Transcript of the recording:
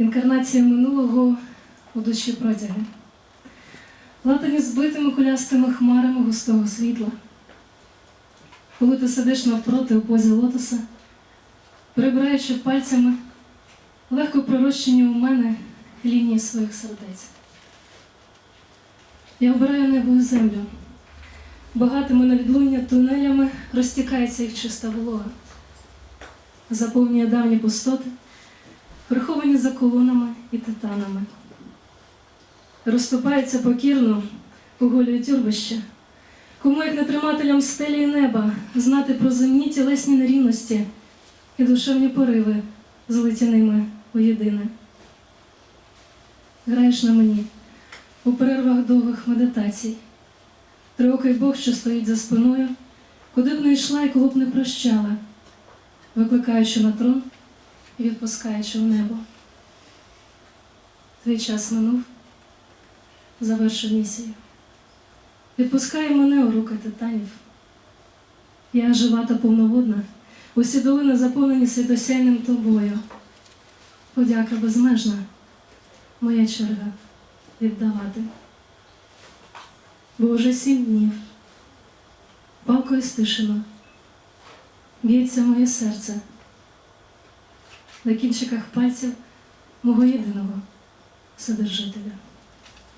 інкарнація минулого у душі протяги, латані збитими кулястими хмарами густого світла. Коли ти сидиш навпроти у позі лотоса, прибираючи пальцями легко пророщені у мене лінії своїх сердець. Я обираю небо і землю. Багатими на відлуння тунелями розтікається їх чиста волога, заповнює давні пустоти, приховані за колонами і титанами. Розступається покірно, оголює тюрбище, кому як не тримателям стелі і неба знати про земні тілесні нерівності і душевні пориви, злиті ними воєдине. Граєш на мені у перервах довгих медитацій. Триокий Бог, що стоїть за спиною, куди б не йшла і кого б не прощала, викликаючи на трон і відпускаючи в небо. Твій час минув, завершив місію. Відпускай мене у руки титанів. Я жива та повноводна, усі долини заповнені світосяйним тобою. Подяка безмежна, моя черга віддавати. Бо вже сім днів, палко і стишено, б'ється моє серце на кінчиках пальців мого єдиного Вседержителя.